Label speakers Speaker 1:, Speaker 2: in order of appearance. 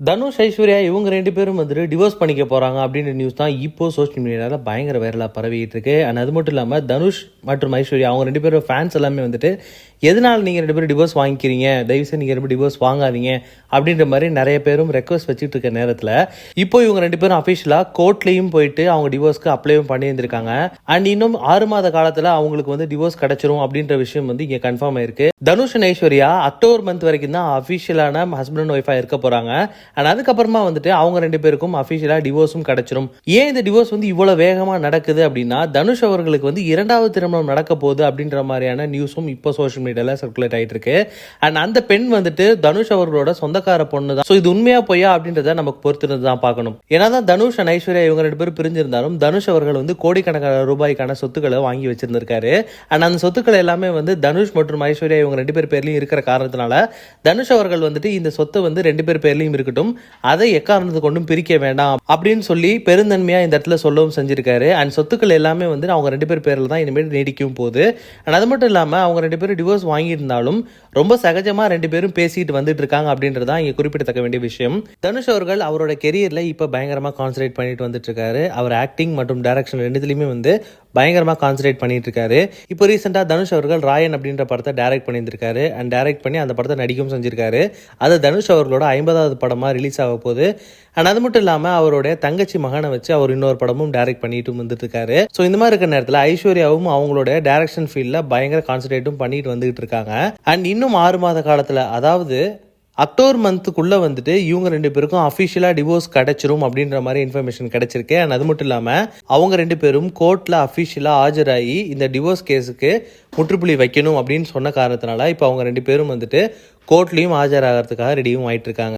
Speaker 1: தனுஷ் ஐஸ்வர்யா இவங்க ரெண்டு பேரும் வந்துட்டு டிவோர்ஸ் பண்ணிக்க போறாங்க அப்படின்ற நியூஸ் தான் இப்போ சோஷியல் மீடியாவில் பயங்கர வைரலாக பரவிட்டு இருக்கு அண்ட் அது மட்டும் இல்லாமல் தனுஷ் மற்றும் ஐஸ்வர்யா அவங்க ரெண்டு பேரும் ஃபேன்ஸ் எல்லாமே வந்துட்டு எதனால் நீங்கள் ரெண்டு பேரும் டிவோர்ஸ் வாங்கிக்கிறீங்க? தயவுசெய்து நீங்கள் ரெண்டு டிவோர்ஸ் வாங்காதீங்க. அப்படின்ற மாதிரி நிறைய பேரும் ரெக்வஸ்ட் வச்சுட்டு இருக்க நேரத்தில் இப்போ இவங்க ரெண்டு பேரும் அஃபிஷியலாக கோர்ட்லேயும் போயிட்டு அவங்க டிவோர்ஸ்க்கு அப்ளையும் பண்ணியிருந்திருக்காங்க. அண்ட் இன்னும் ஆறு மாத காலத்தில் அவங்களுக்கு வந்து டிவோர்ஸ் கிடைச்சிரும் அப்படின்ற விஷயம் வந்து இங்கே கன்ஃபார்ம் ஆயிருக்கு. Dhanush and Aishwarya October month வரைக்கும் தான் அஃபிஷியலான ஹஸ்பண்ட் அண்ட் ஒய்ஃபாக இருக்க போகிறாங்க அண்ட் அதுக்கப்புறமா வந்துட்டு அவங்க ரெண்டு பேருக்கும் அஃபிஷியலாக டிவோர்ஸும் கிடச்சிரும். ஏன் இந்த டிவோர்ஸ் வந்து இவ்வளோ வேகமாக நடக்குது அப்படின்னா தனுஷ் அவர்களுக்கு வந்து இரண்டாவது திருமணம் நடக்க போகுது அப்படின்ற மாதிரியான நியூஸும் இப்போ சோஷியல் மீடியாவில் சர்க்குலேட் ஆகிட்டு இருக்கு. அண்ட் அந்த பெண் வந்துட்டு தனுஷ் அவர்களோட சொந்தக்கார பொண்ணு தான் ஸோ இது உண்மையா பொய்யா அப்படின்றத நமக்கு பொறுத்திருந்து தான் பார்க்கணும். ஏன்னா தான் தனுஷ் அண்ட் ஐஸ்வர்யா இவங்க ரெண்டு பேரும் பிரிஞ்சிருந்தாலும் தனுஷ் அவர்கள் வந்து கோடிக்கணக்கான ரூபாய்க்கான சொத்துக்களை வாங்கி வச்சிருந்திருக்காரு. அண்ட் அந்த சொத்துக்கள் எல்லாமே வந்து தனுஷ் மற்றும் ஐஸ்வர்யா இவங்க ரெண்டு பேர் பேர்லையும் இருக்கிற காரணத்தினால தனுஷ் அவர்கள் வந்துட்டு இந்த சொத்தை வந்து ரெண்டு பேர் பேர்லயும் இருக்கட்டும். அதை எக்காரணத்தை கொண்டும் பிரிக்க வேண்டாம் அப்படின்னு சொல்லி பெருந்தன்மையா இந்த இடத்துல சொல்லவும் செஞ்சிருக்காரு. அண்ட் சொத்துக்கள் எல்லாமே வந்து அவங்க ரெண்டு பேர் பேர்ல தான் இனிமேல் நீடிக்கும் போது அண்ட் அது மட்டும் இல்லாம அவங்க ரெண்டு பேரும் டிவோர்ஸ் வாங்கியிருந்தாலும் ரொம்ப சகஜமா ரெண்டு பேரும் பேசிட்டு வந்துட்டு இருக்காங்க அப்படின்றது தான் இங்க குறிப்பிடத்தக்க வேண்டிய விஷயம். தனுஷ் அவர்கள் அவரோட கெரியர்ல இப்ப பயங்கரமா கான்சன்ட்ரேட் பண்ணிட்டு வந்துட்டு இருக்காரு. அவர் ஆக்டிங் மற்றும் டைரக்ஷன் ரெண்டுத்துலயுமே வந்து பயங்கரமாக கான்சன்ட்ரேட் பண்ணிட்டு இருக்காரு இப்போ ரீசெண்டாக தனுஷ் அவர்கள் ராயன் அப்படின்ற படத்தை டைரக்ட் பண்ணியிருந்திருக்காரு. அண்ட் டைரக்ட் பண்ணி அந்த படத்தை நடிக்கவும் செஞ்சிருக்காரு. அது தனுஷ் அவர்களோட ஐம்பதாவது படமாக ரிலீஸ் ஆக போகுது. அண்ட் அது மட்டும் இல்லாமல் அவருடைய தங்கச்சி மகனை வச்சு அவர் இன்னொரு படமும் டைரக்ட் பண்ணிட்டு வந்துட்டு இருக்காரு ஸோ இந்த மாதிரி இருக்கிற நேரத்தில் ஐஸ்வர்யாவும் அவங்களோட டைரக்ஷன் ஃபீல்டில் பயங்கர கான்சன்ட்ரேட்டும் பண்ணிட்டு வந்துகிட்டு இருக்காங்க. அண்ட் இன்னும் ஆறு மாத காலத்தில் அதாவது அக்டோபர் மந்த்துக்குள்ளே வந்துட்டு இவங்க ரெண்டு பேருக்கும் அஃபிஷியலாக டிவோர்ஸ் கிடைச்சிரும் அப்படின்ற மாதிரி இன்ஃபர்மேஷன் கிடச்சிருக்கு. அண்ட் அது மட்டும் இல்லாமல் அவங்க ரெண்டு பேரும் கோர்ட்டில் அஃபிஷியலாக ஆஜராகி இந்த டிவோர்ஸ் கேஸுக்கு முற்றுப்புள்ளி வைக்கணும் அப்படின்னு சொன்ன காரணத்தினால இப்போ அவங்க ரெண்டு பேரும் வந்துட்டு கோர்ட்லேயும் ஆஜராகிறதுக்காக ரெடியும் ஆகிட்டு இருக்காங்க